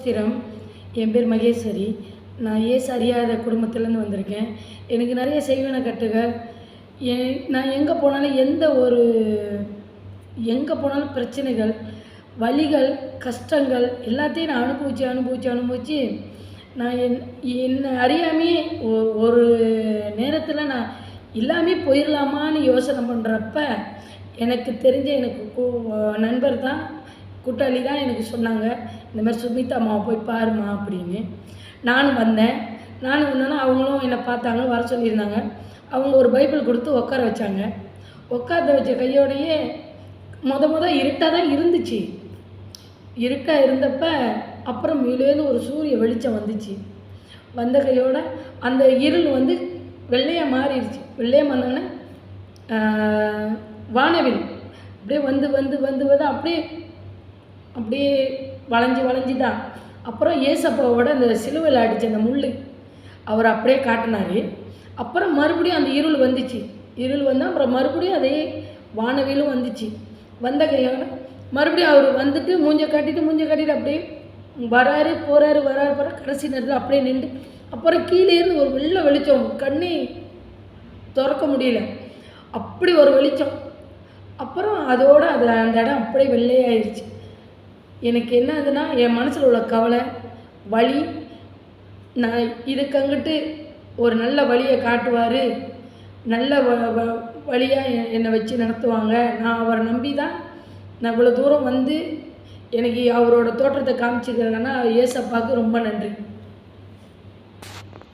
ஸ்திரம். என் பேர் மகேஸ்வரி. நான் ஏசு அறியாத குடும்பத்துலேருந்து வந்திருக்கேன். எனக்கு நிறைய செய்வன கட்டுகள். என் நான் எங்கே போனாலும் எந்த ஒரு எங்கே போனாலும் பிரச்சனைகள் வலிகள் கஷ்டங்கள் எல்லாத்தையும் நான் அனுபவிச்சு அனுபவிச்சு அனுபவிச்சு நான் என் என்னை அறியாமையே ஒ- ஒரு நேரத்தில் நான் இல்லாமே போயிடலாமான்னு யோசனை பண்ணுறப்ப எனக்கு தெரிஞ்ச எனக்கு நண்பர் தான் கூட்டாளி தான் எனக்கு சொன்னாங்க இந்த மாதிரி சுமிதா அம்மாவை போய் பாருமா அப்படின்னு. நானும் வந்தேன். நானும் வந்தோன்னா அவங்களும் என்னை பார்த்தாங்க வர சொல்லியிருந்தாங்க. அவங்க ஒரு பைபிள் கொடுத்து உட்கார வச்சாங்க. உட்கார வச்ச கையோடையே மொத மொதல் இருட்டாக தான் இருந்துச்சு. இருட்டாக இருந்தப்ப அப்புறம் மேலேருந்து ஒரு சூரிய வெளிச்சம் வந்துச்சு. வந்த கையோட அந்த இருள் வந்து வெள்ளையாக மாறிடுச்சு. வெள்ளையாக வந்தோடனே வானவில் அப்படியே வந்து வந்து வந்து வந்து அப்படியே அப்படியே வளைஞ்சு வளைஞ்சு தான். அப்புறம் ஏசப்பாவோட அந்த சிலுவையில் அடித்த அந்த முள் அவர் அப்படியே காட்டினாரு. அப்புறம் மறுபடியும் அந்த இருள் வந்துச்சு. இருள் வந்து அப்புறம் மறுபடியும் அதே வானவிலும் வந்துச்சு. வந்த கையோட மறுபடியும் அவர் வந்துட்டு மூஞ்ச காட்டிட்டு மூஞ்ச காட்டிட்டு அப்படியே வராரு போகிறாரு வராரு போகிற கடைசி நேரத்தில் அப்படியே நின்று அப்புறம் கீழே இருந்து ஒரு வெள்ளை வெளிச்சம் கண்ணி திறக்க முடியல. அப்படி ஒரு வெளிச்சம். அப்புறம் அதோடு அது அந்த இடம் அப்படியே வெள்ளையாயிருச்சு. எனக்கு என்ன ஆகுதுன்னா என் மனசில் உள்ள கவலை வழி நான் இதுக்கங்கிட்டு ஒரு நல்ல வழியை காட்டுவார். நல்ல வ வ வழியாக என்னை வச்சு நடத்துவாங்க. நான் அவரை நம்பி தான் நான் இவ்வளோ தூரம் வந்து எனக்கு அவரோட தோற்றத்தை காமிச்சிக்கிறேன்னா ஏசப்பாவுக்கு ரொம்ப நன்றி.